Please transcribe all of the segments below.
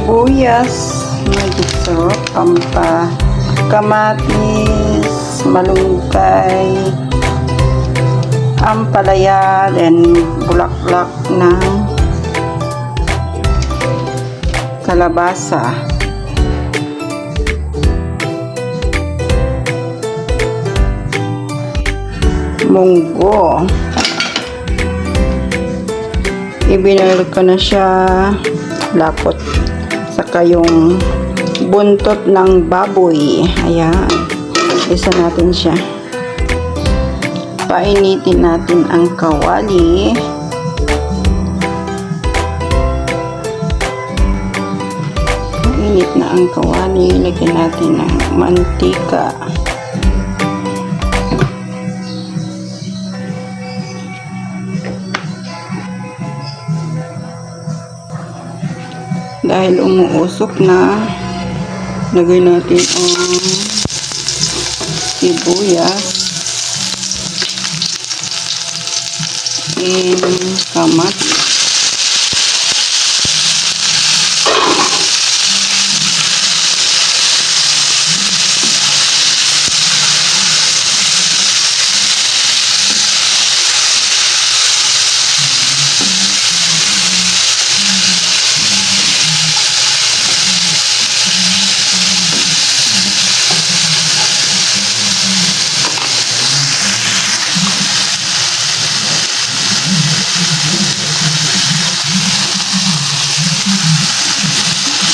sibuyas, magic sarap, pampa, kamatis, malunggay, ampalaya, then bulaklak ng kalabasa. Munggo. Ibinal ko na siya lapot. Saka yung buntot ng baboy. Ayan. Isa natin siya. Painitin natin ang kawali. Init na ang kawali. Lagyan natin ng mantika. Dahil umuusok na, lagay natin ang sibuyas and kamatis.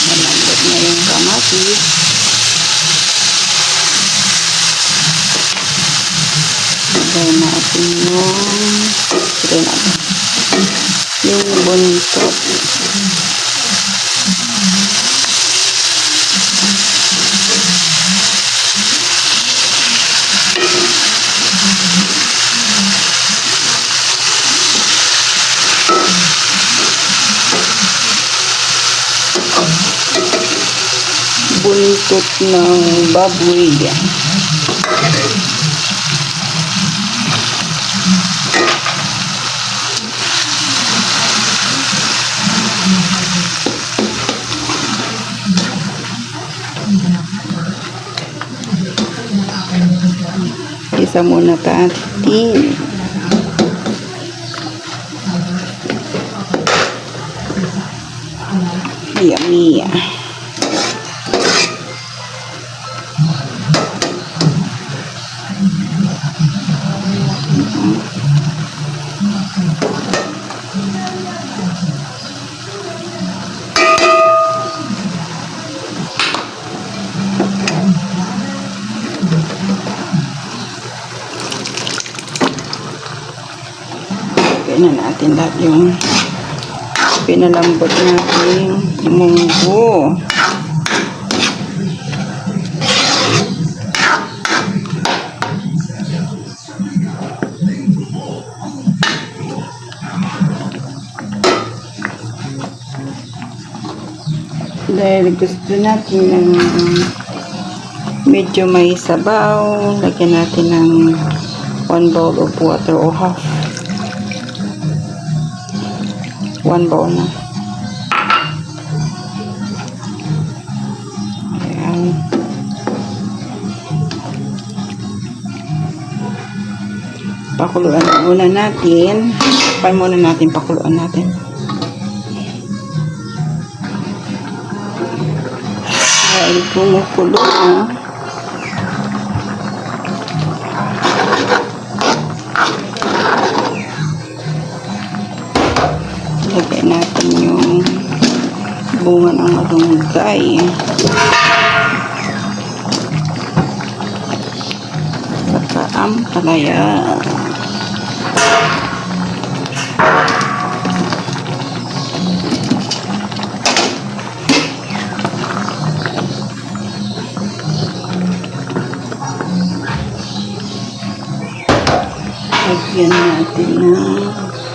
Malambot na yung kamatis. Lagay natin yung lagay natin yung buntot. Buntot ng baboy. Isa muna natin. Yummy. Lagyan na natin lahat yung pinalambot natin munggo. Dahil gusto natin ng medyo may sabaw, lagyan natin ng 1 bowl of water o half one bowl na. Ayan. Pakuluan muna natin. Pan muna natin, pakuluan natin. Dahil kumukulo na. Lagay natin yung bunga ng malunggay. Saka ang palaya. Lagyan natin ng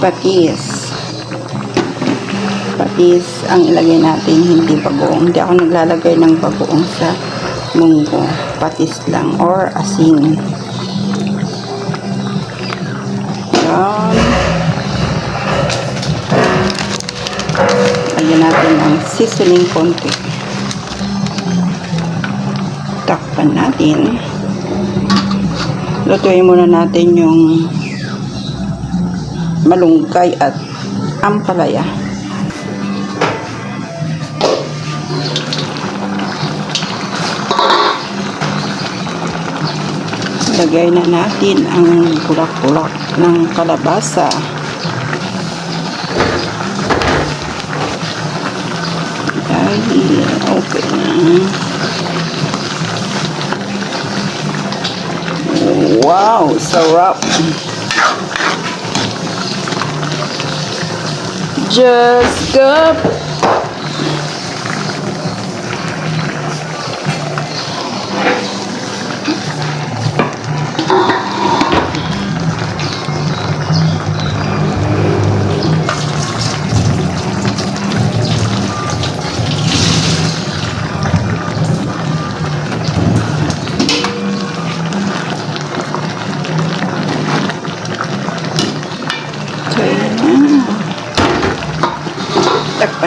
patis. Patis ang ilagay natin, hindi bagoong. Hindi ako naglalagay ng bagoong sa munggo. Patis lang or asin. Yan. natin ng seasoning konti. Takpan natin. Lutuin muna natin yung malunggay at ampalaya. Lagay na natin ang bulak-bulak ng kalabasa. Dahil okay na. Wow, sarap. Just go.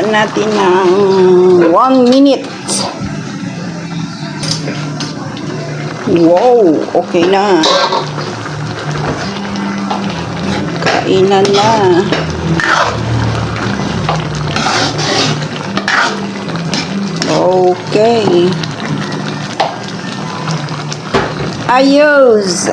Takpan natin ng 1 minute. Wow, okay na. Kainan na. Okay. Ayos.